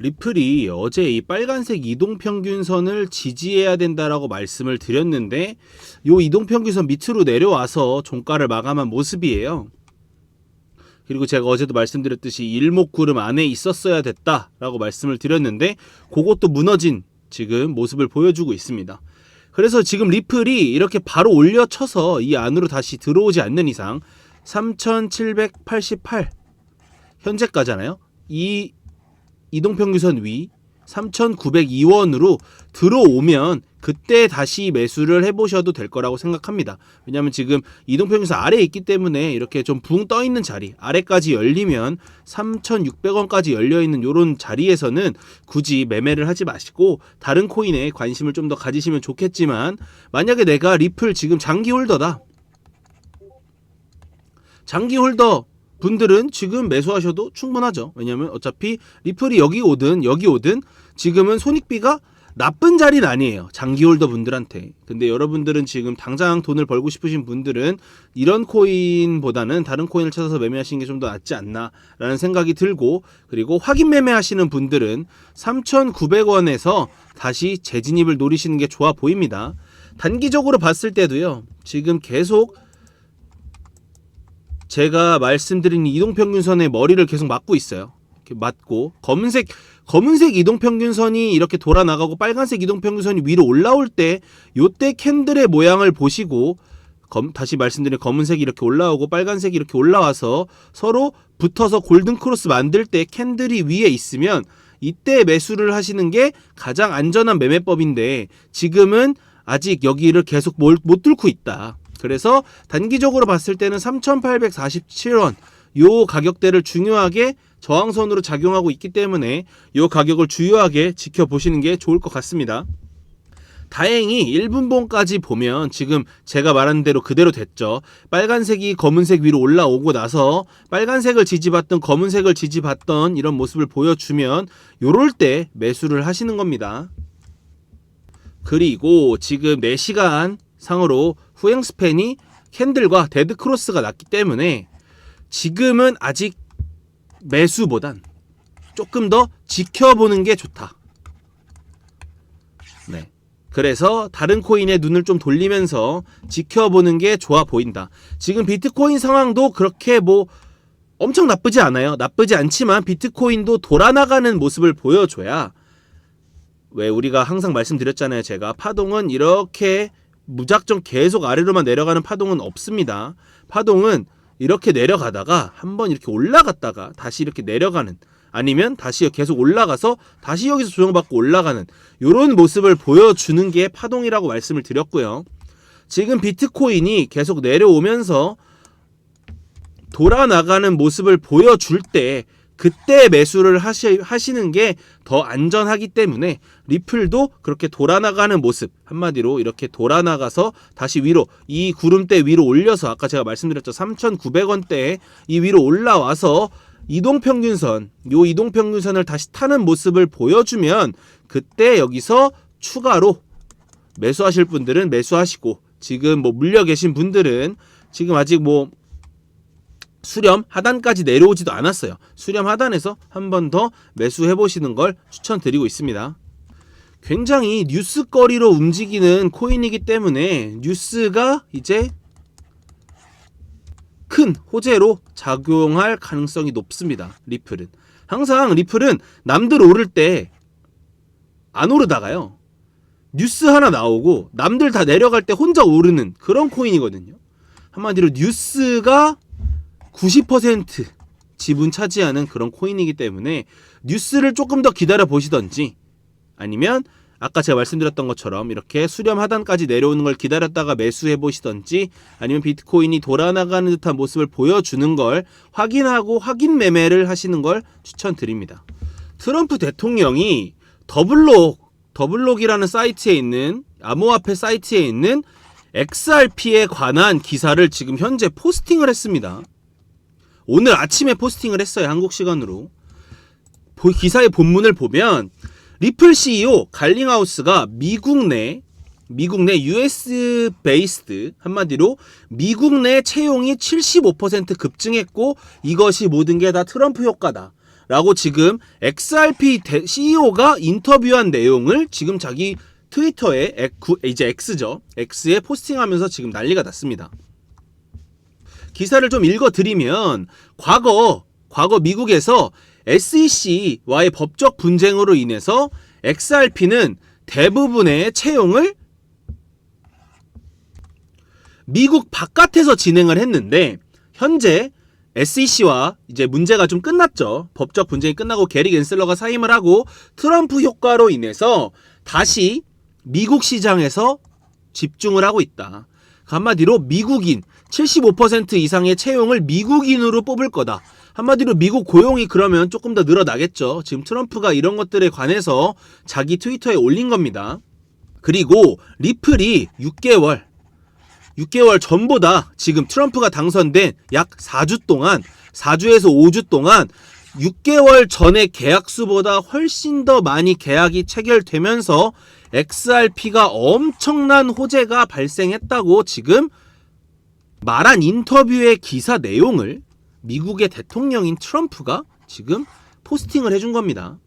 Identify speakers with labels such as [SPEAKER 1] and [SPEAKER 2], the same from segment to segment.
[SPEAKER 1] 리플이 어제 이 빨간색 이동평균선을 지지해야 된다라고 말씀을 드렸는데 요 이동평균선 밑으로 내려와서 종가를 마감한 모습이에요. 그리고 제가 어제도 말씀드렸듯이 일목구름 안에 있었어야 됐다라고 말씀을 드렸는데 그것도 무너진 지금 모습을 보여주고 있습니다. 그래서 지금 리플이 이렇게 바로 올려쳐서 이 안으로 다시 들어오지 않는 이상 3788 현재가잖아요. 이 이동평균선 위 3,902원으로 들어오면 그때 다시 매수를 해보셔도 될 거라고 생각합니다. 왜냐하면 지금 이동평균선 아래에 있기 때문에 이렇게 좀 붕 떠 있는 자리 아래까지 열리면 3,600원까지 열려 있는 이런 자리에서는 굳이 매매를 하지 마시고 다른 코인에 관심을 좀 더 가지시면 좋겠지만 만약에 내가 리플 지금 장기 홀더다. 장기 홀더 분들은 지금 매수하셔도 충분하죠. 왜냐하면 어차피 리플이 여기 오든 여기 오든 지금은 손익비가 나쁜 자리는 아니에요. 장기 홀더 분들한테. 근데 여러분들은 지금 당장 돈을 벌고 싶으신 분들은 이런 코인보다는 다른 코인을 찾아서 매매하시는 게 좀 더 낫지 않나라는 생각이 들고 그리고 확인 매매하시는 분들은 3,900원에서 다시 재진입을 노리시는 게 좋아 보입니다. 단기적으로 봤을 때도요. 지금 계속 제가 말씀드린 이동평균선의 머리를 계속 맞고 있어요. 이렇게 맞고 검은색 검은색 이동평균선이 이렇게 돌아 나가고 빨간색 이동평균선이 위로 올라올 때 요때 캔들의 모양을 보시고 검, 다시 말씀드린 검은색이 이렇게 올라오고 빨간색이 이렇게 올라와서 서로 붙어서 골든 크로스 만들 때 캔들이 위에 있으면 이때 매수를 하시는 게 가장 안전한 매매법인데 지금은 아직 여기를 계속 못, 못 뚫고 있다. 그래서 단기적으로 봤을 때는 3,847원 요 가격대를 중요하게 저항선으로 작용하고 있기 때문에 요 가격을 주요하게 지켜보시는 게 좋을 것 같습니다. 다행히 1분봉까지 보면 지금 제가 말한 대로 그대로 됐죠. 빨간색이 검은색 위로 올라오고 나서 빨간색을 지지받던 검은색을 지지받던 이런 모습을 보여주면 요럴 때 매수를 하시는 겁니다. 그리고 지금 4시간 상으로 후행 스팬이 캔들과 데드 크로스가 났기 때문에 지금은 아직 매수보단 조금 더 지켜보는 게 좋다. 네. 그래서 다른 코인에 눈을 좀 돌리면서 지켜보는 게 좋아 보인다. 지금 비트코인 상황도 그렇게 뭐 엄청 나쁘지 않아요. 나쁘지 않지만 비트코인도 돌아나가는 모습을 보여줘야 왜 우리가 항상 말씀드렸잖아요. 제가 파동은 이렇게 무작정 계속 아래로만 내려가는 파동은 없습니다. 파동은 이렇게 내려가다가 한번 이렇게 올라갔다가 다시 이렇게 내려가는 아니면 다시 계속 올라가서 다시 여기서 조정받고 올라가는 이런 모습을 보여주는 게 파동이라고 말씀을 드렸고요. 지금 비트코인이 계속 내려오면서 돌아 나가는 모습을 보여줄 때 그때 매수를 하시, 하시는 게 더 안전하기 때문에 리플도 그렇게 돌아나가는 모습 한마디로 이렇게 돌아나가서 다시 위로 이 구름대 위로 올려서 아까 제가 말씀드렸죠. 3,900원대에 이 위로 올라와서 이동평균선 요 이동평균선을 다시 타는 모습을 보여주면 그때 여기서 추가로 매수하실 분들은 매수하시고 지금 뭐 물려 계신 분들은 지금 아직 뭐 수렴 하단까지 내려오지도 않았어요. 수렴 하단에서 한 번 더 매수해 보시는 걸 추천드리고 있습니다. 굉장히 뉴스거리로 움직이는 코인이기 때문에 뉴스가 이제 큰 호재로 작용할 가능성이 높습니다. 리플은 항상 리플은 남들 오를 때 안 오르다가요. 뉴스 하나 나오고 남들 다 내려갈 때 혼자 오르는 그런 코인이거든요. 한마디로 뉴스가 90% 지분 차지하는 그런 코인이기 때문에 뉴스를 조금 더 기다려 보시던지 아니면 아까 제가 말씀드렸던 것처럼 이렇게 수렴 하단까지 내려오는 걸 기다렸다가 매수해 보시던지 아니면 비트코인이 돌아나가는 듯한 모습을 보여주는 걸 확인하고 확인 매매를 하시는 걸 추천드립니다. 트럼프 대통령이 더블록 더블록이라는 사이트에 있는 암호화폐 사이트에 있는 XRP에 관한 기사를 지금 현재 포스팅을 했습니다. 오늘 아침에 포스팅을 했어요. 한국 시간으로. 보- 기사의 본문을 보면 리플 CEO 갈링하우스가 미국 내 미국 내 US 베이스드 한마디로 미국 내 채용이 75% 급증했고 이것이 모든 게 다 트럼프 효과다. 라고 지금 XRP CEO가 인터뷰한 내용을 지금 자기 트위터에 이제 X죠. X에 포스팅하면서 지금 난리가 났습니다. 기사를 좀 읽어드리면 과거 과거 미국에서 SEC와의 법적 분쟁으로 인해서 XRP는 대부분의 채용을 미국 바깥에서 진행을 했는데 현재 SEC와 이제 문제가 좀 끝났죠. 법적 분쟁이 끝나고 게리 겐슬러가 사임을 하고 트럼프 효과로 인해서 다시 미국 시장에서 집중을 하고 있다. 한마디로 미국인 75% 이상의 채용을 미국인으로 뽑을 거다. 한마디로 미국 고용이 그러면 조금 더 늘어나겠죠. 지금 트럼프가 이런 것들에 관해서 자기 트위터에 올린 겁니다. 그리고 리플이 6개월 6개월 전보다 지금 트럼프가 당선된 약 4주 동안 4주에서 5주 동안 6개월 전의 계약수보다 훨씬 더 많이 계약이 체결되면서 XRP가 엄청난 호재가 발생했다고 지금 말한 인터뷰의 기사 내용을 미국의 대통령인 트럼프가 지금 포스팅을 해준 겁니다.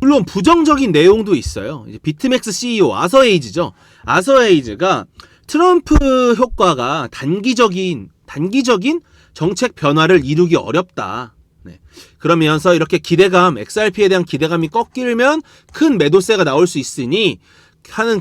[SPEAKER 1] 물론 부정적인 내용도 있어요. 비트맥스 CEO 아서에이즈죠. 아서에이즈가 트럼프 효과가 단기적인 단기적인 정책 변화를 이루기 어렵다. 네. 그러면서 이렇게 기대감, XRP에 대한 기대감이 꺾이면 큰 매도세가 나올 수 있으니 하는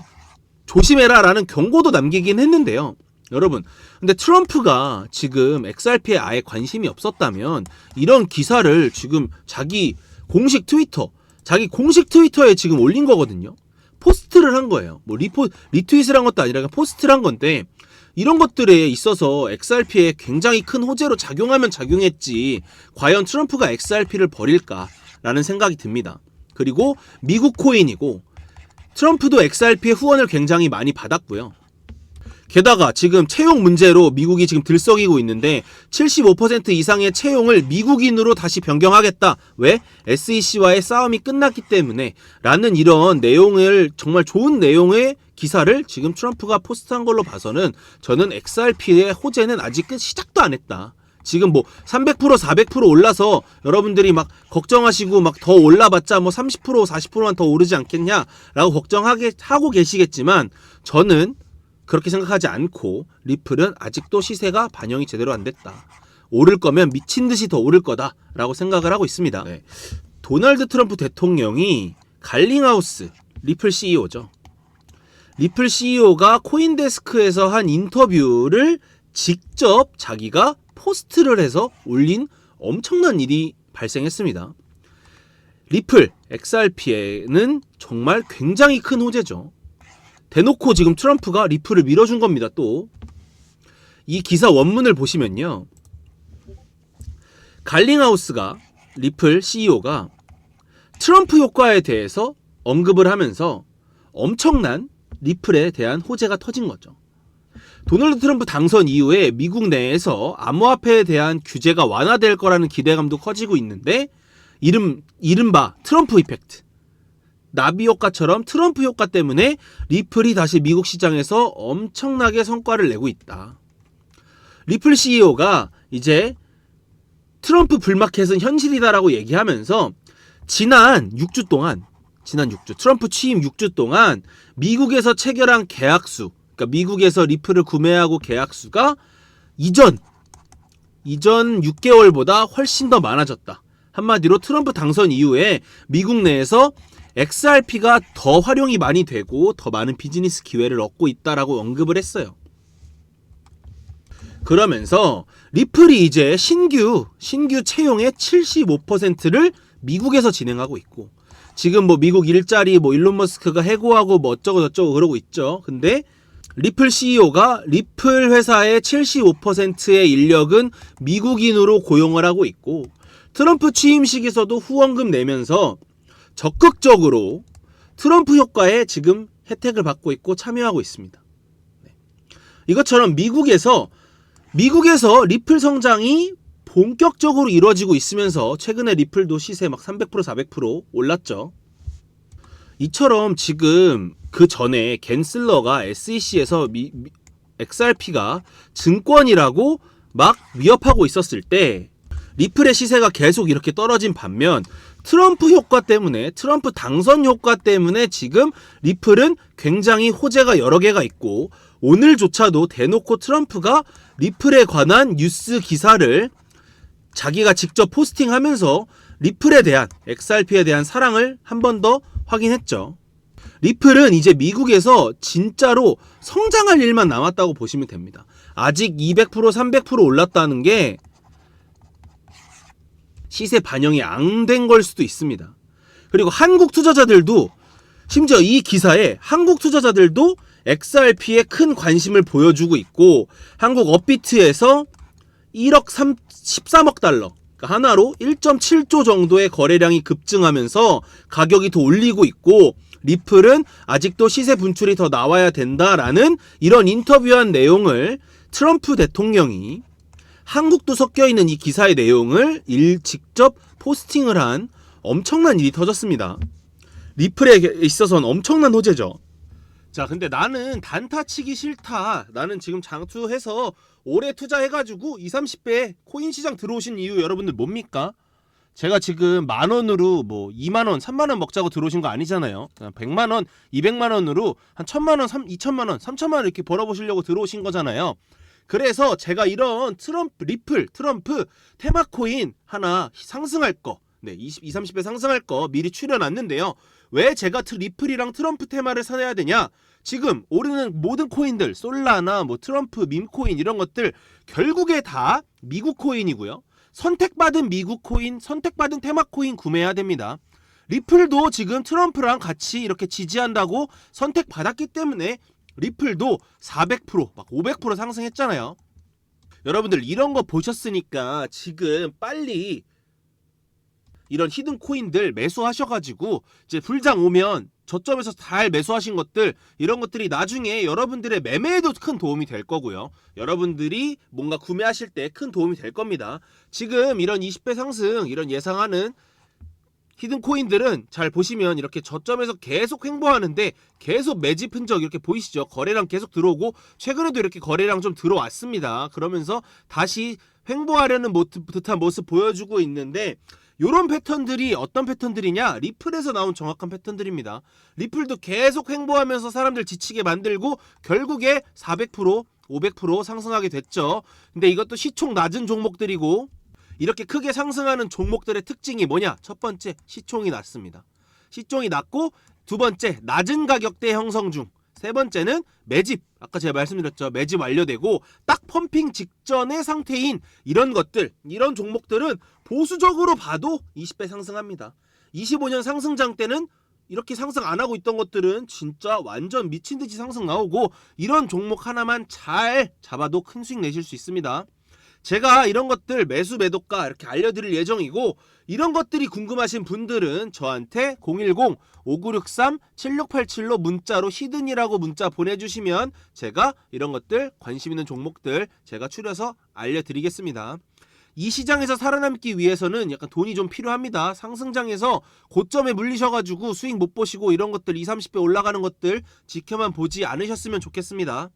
[SPEAKER 1] 조심해라라는 경고도 남기긴 했는데요. 여러분, 근데 트럼프가 지금 XRP에 아예 관심이 없었다면 이런 기사를 지금 자기 공식 트위터, 자기 공식 트위터에 지금 올린 거거든요. 포스트를 한 거예요. 뭐 리포 리트윗을 한 것도 아니라 포스트를 한 건데 이런 것들에 있어서 XRP에 굉장히 큰 호재로 작용하면 작용했지 과연 트럼프가 XRP를 버릴까라는 생각이 듭니다. 그리고 미국 코인이고 트럼프도 XRP의 후원을 굉장히 많이 받았고요. 게다가 지금 채용 문제로 미국이 지금 들썩이고 있는데 75% 이상의 채용을 미국인으로 다시 변경하겠다. 왜? SEC와의 싸움이 끝났기 때문에 라는 이런 내용을 정말 좋은 내용의 기사를 지금 트럼프가 포스트한 걸로 봐서는 저는 XRP의 호재는 아직 끝 시작도 안 했다. 지금 뭐 300% 400% 올라서 여러분들이 막 걱정하시고 막 더 올라봤자 뭐 30% 40%만 더 오르지 않겠냐라고 걱정하게 하고 계시겠지만 저는 그렇게 생각하지 않고 리플은 아직도 시세가 반영이 제대로 안 됐다. 오를 거면 미친 듯이 더 오를 거다라고 생각을 하고 있습니다. 네. 도널드 트럼프 대통령이 갈링하우스 리플 CEO죠. 리플 CEO가 코인데스크에서 한 인터뷰를 직접 자기가 포스트를 해서 올린 엄청난 일이 발생했습니다. 리플 XRP에는 정말 굉장히 큰 호재죠. 대놓고 지금 트럼프가 리플을 밀어준 겁니다. 또 이 기사 원문을 보시면요, 갈링하우스가 리플 CEO가 트럼프 효과에 대해서 언급을 하면서 엄청난 리플에 대한 호재가 터진 거죠. 도널드 트럼프 당선 이후에 미국 내에서 암호화폐에 대한 규제가 완화될 거라는 기대감도 커지고 있는데 이름 이른바 트럼프 이펙트 나비 효과처럼 트럼프 효과 때문에 리플이 다시 미국 시장에서 엄청나게 성과를 내고 있다. 리플 CEO가 이제 트럼프 불마켓은 현실이다라고 얘기하면서 지난 6주 동안 지난 6주 트럼프 취임 6주 동안 미국에서 체결한 계약 수 그러니까 미국에서 리플을 구매하고 계약 수가 이전 이전 6개월보다 훨씬 더 많아졌다. 한마디로 트럼프 당선 이후에 미국 내에서 XRP가 더 활용이 많이 되고 더 많은 비즈니스 기회를 얻고 있다라고 언급을 했어요. 그러면서 리플이 이제 신규 신규 채용의 75%를 미국에서 진행하고 있고 지금 뭐 미국 일자리 뭐 일론 머스크가 해고하고 뭐 어쩌고 저쩌고 그러고 있죠. 근데 리플 CEO가 리플 회사의 75%의 인력은 미국인으로 고용을 하고 있고 트럼프 취임식에서도 후원금 내면서 적극적으로 트럼프 효과에 지금 혜택을 받고 있고 참여하고 있습니다. 네. 이것처럼 미국에서 미국에서 리플 성장이 본격적으로 이루어지고 있으면서 최근에 리플도 시세 막 300% 400% 올랐죠. 이처럼 지금 그 전에 겐슬러가 SEC에서 미, 미, XRP가 증권이라고 막 위협하고 있었을 때 리플의 시세가 계속 이렇게 떨어진 반면 트럼프 효과 때문에 트럼프 당선 효과 때문에 지금 리플은 굉장히 호재가 여러 개가 있고 오늘조차도 대놓고 트럼프가 리플에 관한 뉴스 기사를 자기가 직접 포스팅하면서 리플에 대한 XRP에 대한 사랑을 한 번 더 확인했죠. 리플은 이제 미국에서 진짜로 성장할 일만 남았다고 보시면 됩니다. 아직 200% 300% 올랐다는 게 시세 반영이 안 된 걸 수도 있습니다. 그리고 한국 투자자들도 심지어 이 기사에 한국 투자자들도 XRP에 큰 관심을 보여주고 있고 한국 업비트에서 1억 3, 13억 달러 그러니까 하나로 1.7조 정도의 거래량이 급증하면서 가격이 더 올리고 있고 리플은 아직도 시세 분출이 더 나와야 된다라는 이런 인터뷰한 내용을 트럼프 대통령이 한국도 섞여 있는 이 기사의 내용을 일 직접 포스팅을 한 엄청난 일이 터졌습니다. 리플에 있어서는 엄청난 호재죠. 자, 근데 나는 단타 치기 싫다. 나는 지금 장투해서 올해 투자해가지고 20, 30배 코인 시장 들어오신 이유 여러분들 뭡니까? 제가 지금 만 원으로 뭐 2만 원, 3만 원 먹자고 들어오신 거 아니잖아요. 그냥 100만 원, 200만 원으로 한 1000만 원, 3, 2천만 원, 3천만 원 이렇게 벌어 보시려고 들어오신 거잖아요. 그래서 제가 이런 트럼프, 리플, 트럼프 테마 코인 하나 상승할 거, 네, 20, 20, 30배 상승할 거 미리 추려놨는데요. 왜 제가 트- 리플이랑 트럼프 테마를 사야 되냐? 지금 오르는 모든 코인들, 솔라나 뭐 트럼프 밈코인 이런 것들 결국에 다 미국 코인이고요. 선택받은 미국 코인, 선택받은 테마 코인 구매해야 됩니다. 리플도 지금 트럼프랑 같이 이렇게 지지한다고 선택받았기 때문에 리플도 400%, 막 500% 상승했잖아요. 여러분들 이런 거 보셨으니까 지금 빨리 이런 히든 코인들 매수하셔가지고 이제 불장 오면 저점에서 잘 매수하신 것들 이런 것들이 나중에 여러분들의 매매에도 큰 도움이 될 거고요. 여러분들이 뭔가 구매하실 때 큰 도움이 될 겁니다. 지금 이런 20배 상승 이런 예상하는 히든 코인들은 잘 보시면 이렇게 저점에서 계속 횡보하는데 계속 매집 흔적 이렇게 보이시죠? 거래량 계속 들어오고 최근에도 이렇게 거래량 좀 들어왔습니다. 그러면서 다시 횡보하려는 모- 듯한 모습 보여주고 있는데 요런 패턴들이 어떤 패턴들이냐? 리플에서 나온 정확한 패턴들입니다. 리플도 계속 횡보하면서 사람들 지치게 만들고 결국에 400% 500% 상승하게 됐죠. 근데 이것도 시총 낮은 종목들이고 이렇게 크게 상승하는 종목들의 특징이 뭐냐? 첫 번째, 시총이 낮습니다. 시총이 낮고 두 번째, 낮은 가격대 형성 중. 세 번째는 매집. 아까 제가 말씀드렸죠. 매집 완료되고 딱 펌핑 직전의 상태인 이런 것들, 이런 종목들은 보수적으로 봐도 20배 상승합니다. 25년 상승장 때는 이렇게 상승 안 하고 있던 것들은 진짜 완전 미친 듯이 상승 나오고 이런 종목 하나만 잘 잡아도 큰 수익 내실 수 있습니다. 제가 이런 것들 매수 매도가 이렇게 알려드릴 예정이고 이런 것들이 궁금하신 분들은 저한테 010-5963-7687로 문자로 히든이라고 문자 보내주시면 제가 이런 것들 관심 있는 종목들 제가 추려서 알려드리겠습니다. 이 시장에서 살아남기 위해서는 약간 돈이 좀 필요합니다. 상승장에서 고점에 물리셔가지고 수익 못 보시고 이런 것들 20, 30배 올라가는 것들 지켜만 보지 않으셨으면 좋겠습니다.